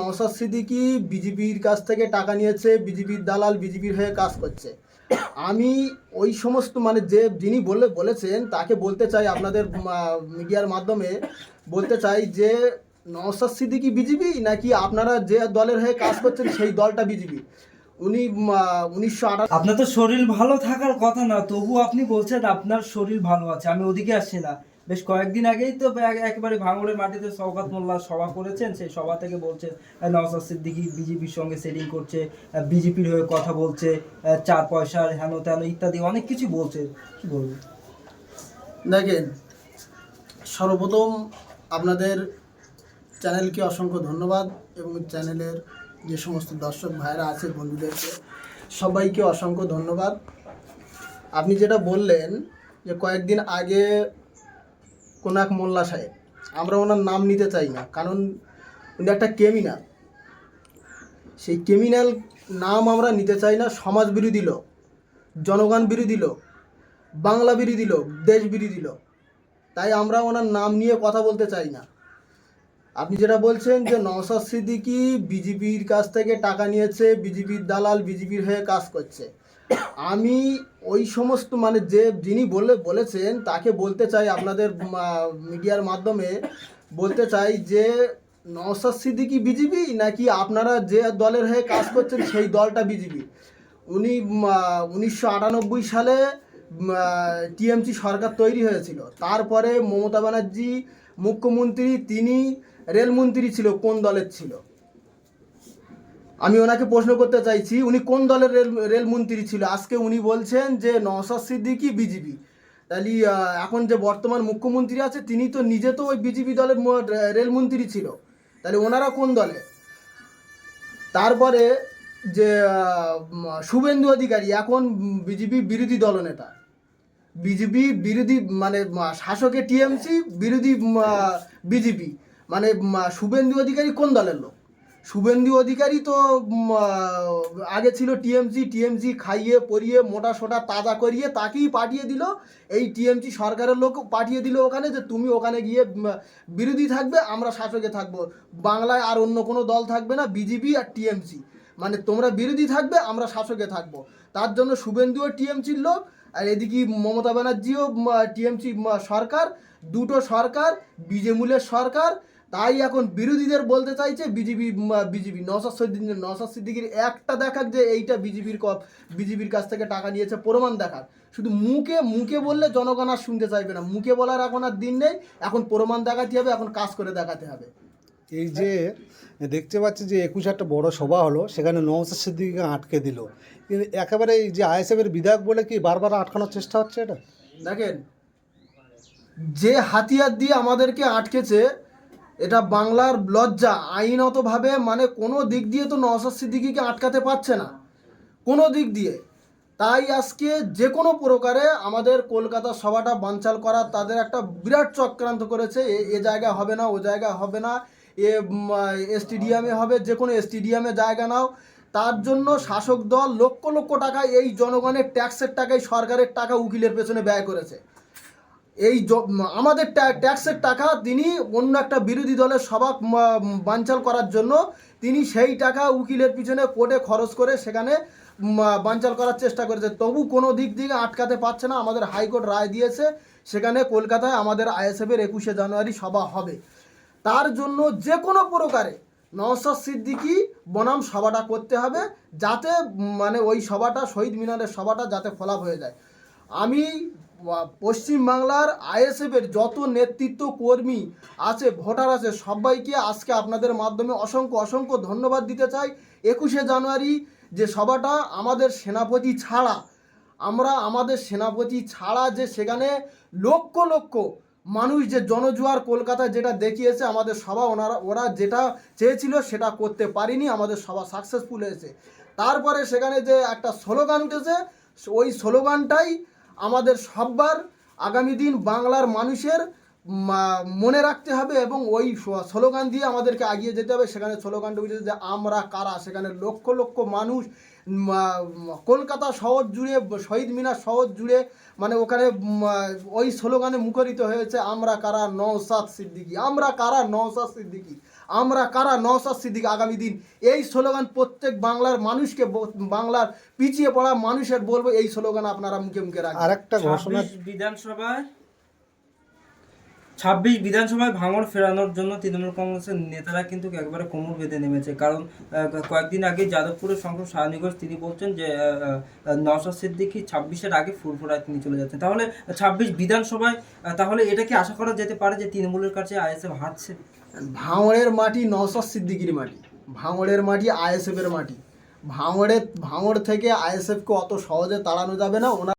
নওসাদ সিদ্দিকি বিজেপির কাছ থেকে টাকা নিয়েছে, বিজেপির দালাল বিজেপির হয়ে কাজ করছে। আমি ওই সমস্ত মানে যে যিনি বলে, বলেছেন, তাকে বলতে চাই আপনাদের মিডিয়ার মাধ্যমে, বলতে চাই যে নওসাদ সিদ্দিকি বিজেপি নাকি আপনারা যে দলের হয়ে কাজ করছেন সেই দলটা বিজেপি? উনি উনিশশো আপনার তো শরীর ভালো থাকার কথা না তবু আপনি বলছেন আপনার শরীর ভালো আছে, আমি ওদিকে আসছি না। বেশ কয়েকদিন আগেই তো এক- একেবারে ভাঙড়ের মাটিতে সৌকাত মোল্লা সভা করেছেন। সেই সভা থেকে বলছেন আহ, নওশাদ সিদ্দিকী বিজেপির সঙ্গে সেটিং করছে বিজেপির হয়ে কথা বলছে চার পয়সার হেন তেন ইত্যাদি অনেক কিছু বলছে। কি বলব? দেখেন সর্বপ্রথম আপনাদের চ্যানেলকে অসংখ্য ধন্যবাদ এবং চ্যানেলের যে সমস্ত দর্শক ভাইরা আছে বন্ধুদেরকে সবাইকে অসংখ্য ধন্যবাদ। আপনি যেটা বললেন যে কয়েকদিন আগে কোন এক মোল্লা সাহেব। আমরা ওনার নাম নিতে চাই না, কারণ উনি একটা ক্রিমিনাল সেই ক্রিমিনাল নাম আমরা নিতে চাই না সমাজ বিরোধী লোক, জনগণ বিরোধী লোক, বাংলা বিরোধী লোক, দেশ বিরোধী লোক। তাই আমরা ওনার নাম নিয়ে কথা বলতে চাই না। আপনি যেটা বলছেন যে নওসাদ সিদ্দিকি বিজেপির কাছ থেকে টাকা নিয়েছে, বিজেপির দালাল বিজেপির হয়ে কাজ করছে। আমি ওই সমস্ত মানে যে যিনি বলে, বলেছেন, তাকে বলতে চাই আপনাদের মিডিয়ার মাধ্যমে, বলতে চাই যে নওসাদ সিদ্দিকি বিজেপি নাকি আপনারা যে দলের হয়ে কাজ করছেন সেই দলটা বিজেপি? উনি উনিশশো আটানব্বই সালে টিএমসি সরকার তৈরি হয়েছিল। তারপরে মমতা ব্যানার্জি, মুখ্যমন্ত্রী, তিনি রেলমন্ত্রী ছিল, কোন দলের ছিল? আমি ওনাকে প্রশ্ন করতে চাইছি, উনি কোন দলের রেল রেলমন্ত্রী ছিল? আজকে উনি বলছেন যে নওসাদ সিদ্দিকি বিজেপি। তাহলে এখন যে বর্তমান মুখ্যমন্ত্রী আছে, তিনি তো নিজে তো ওই বিজেপি দলের রেলমন্ত্রী ছিল। তাহলে ওনারা কোন দলে? তারপরে যে শুভেন্দু অধিকারী, এখন বিজেপি বিরোধী দলনেতা। বিজেপি বিরোধী মানে শাসকে টিএমসি, বিরোধী বিজেপি। মানে শুভেন্দু অধিকারী কোন দলের লোক? শুভেন্দু অধিকারী তো আগে ছিল টিএমসি টিএমসি খাইয়ে, পরিয়ে, মোটা সোটা তাজা করিয়ে তাকেই পাঠিয়ে দিল। এই টিএমসি সরকারের লোক পাঠিয়ে দিল ওখানে যে তুমি ওখানে গিয়ে বিরোধী থাকবে, আমরা শাসকে থাকব। বাংলায় আর অন্য কোনো দল থাকবে না, বিজেপি আর টিএমসি। মানে তোমরা বিরোধী থাকবে, আমরা শাসকে থাকব। তার জন্য শুভেন্দুও টিএমসির লোক, আর এদিকে মমতা ব্যানার্জিও টিএমসি সরকার, দুটো সরকার, বিজেমূলের সরকার তাই এখন বিরোধীদের বলতে চাইছে বিজেপি বিজেপি। নসাদ সিদ্দিক নসাদ সিদ্দিকির একটা দেখাক যে এইটা বিজেপির কপ বিজেপির কাছ থেকে টাকা নিয়েছে প্রমাণ দেখাক। শুধু মুখে মুখে বললে জনগণ আর শুনতে চাইবে না। মুখে বলার এখন আর দিন নেই এখন প্রমাণ দেখাতে হবে এখন কাজ করে দেখাতে হবে। এই যে দেখতে পাচ্ছি যে একুশ একটা বড় সভা হলো সেখানে নওসাদ সিদ্দিকিকে আটকে দিল। একেবারে এই যে আইএসএফের বিধায়ক বলে কি বারবার আটকানোর চেষ্টা হচ্ছে এটা? দেখেন যে হাতিয়ার দিয়ে আমাদেরকে আটকেছে এটা বাংলার লজ্জা। আইনতভাবে মানে কোনো দিক দিয়ে তো নওসাদ সিদ্দিকিকে আটকাতে পারছে না। কোনো দিক দিয়ে। তাই আজকে যে কোনো প্রকারে আমাদের কলকাতা সভাটা বানচাল করার তাদের একটা বিরাট চক্রান্ত করেছে। এ জায়গায় হবে না, ও জায়গা হবে না। এ স্টেডিয়ামে হবে, যে কোনো স্টেডিয়ামে জায়গা নাও। তার জন্য শাসক দল লক্ষ লক্ষ টাকা এই জনগণের ট্যাক্সের টাকায় সরকারের টাকা উকিলের পেছনে ব্যয় করেছে। এই আমাদের ট্যাক্সের টাকা তিনি অন্য একটা বিরোধী দলের সভা বানচাল করার জন্য তিনি সেই টাকা উকিলের পিছনে কোর্টে খরচ করে সেখানে বানচাল করার চেষ্টা করেছে। তবু কোনো দিক থেকে আটকাতে পারছে না, আমাদের হাইকোর্ট রায় দিয়েছে, সেখানে কলকাতায় আমাদের আইএসএফের একুশে জানুয়ারি সভা হবে। তার জন্য যে কোনো প্রকারে নওসাদ সিদ্দিকি বনাম সভাটা করতে হবে, যাতে মানে ওই সভাটা, শহীদ মিনারের সভাটা যাতে ফলাপ হয়ে যায়। আমি পশ্চিমবাংলার আইএসএফের যত নেতৃত্ব কর্মী আছে, ভোটার আছে, সবাইকে আজকে আপনাদের মাধ্যমে অসংখ্য অসংখ্য ধন্যবাদ দিতে চাই। একুশে জানুয়ারি যে সভাটা আমাদের সেনাপতি ছাড়া, আমরা আমাদের সেনাপতি ছাড়া যে সেখানে লক্ষ লক্ষ মানুষ যে জনজুয়ার কলকাতায় যেটা দেখিয়েছে, আমাদের সভা ওনারা, ওরা যেটা চেয়েছিল সেটা করতে পারিনি, আমাদের সভা সাকসেসফুল হয়েছে। তারপরে সেখানে যে একটা স্লোগান উঠেছে, ওই স্লোগানটাই আমাদের সব্বার আগামী দিন বাংলার মানুষের মনে রাখতে হবে এবং ওই স্লোগান দিয়ে আমাদেরকে এগিয়ে যেতে হবে। সেখানে স্লোগানটা উঠেছে যে আমরা কারা? সেখানে লক্ষ লক্ষ মানুষ কলকাতা শহর জুড়ে শহীদ মিনার শহর জুড়ে মানে ওখানে ওই স্লোগানে মুখরিত হয়েছে আমরা কারা? নওসাদ সিদ্দিকি। আমরা কারা? নওসাদ সিদ্দিকি। আমরা কারা? নওসাদ সিদ্দিক আগামী দিন। এই স্লোগান প্রত্যেক বাংলার মানুষকে বাংলার পিছিয়ে পড়া মানুষের বলব এই স্লোগান আপনারা মুখে মুখে রাখবেন। আর একটা ঘোষণা বিধানসভায় ছাব্বিশ বিধানসভায় ভাঙড় ফেরানোর জন্য তৃণমূল কংগ্রেসের নেতারা কিন্তু একবারে কোমর বেঁধে নেমেছে। কারণ কয়েকদিন আগে যাদবপুরের সংসদ সায়নী তিনি বলছেন যে নশা সিদ্দিকি ছাব্বিশের আগে ফুরফুরায় তিনি চলে যাচ্ছেন। তাহলে ছাব্বিশ বিধানসভায় তাহলে এটা কি আশা করা যেতে পারে যে তৃণমূলের কাছে আইএসএফ হারছে? ভাঙড়ের মাটি নওসাদ সিদ্দিকির মাটি। ভাঙড়ের মাটি আইএসএফের মাটি। ভাঙড়ে ভাঙড় থেকে আইএসএফকে অত সহজে তাড়ানো যাবে না। ওনার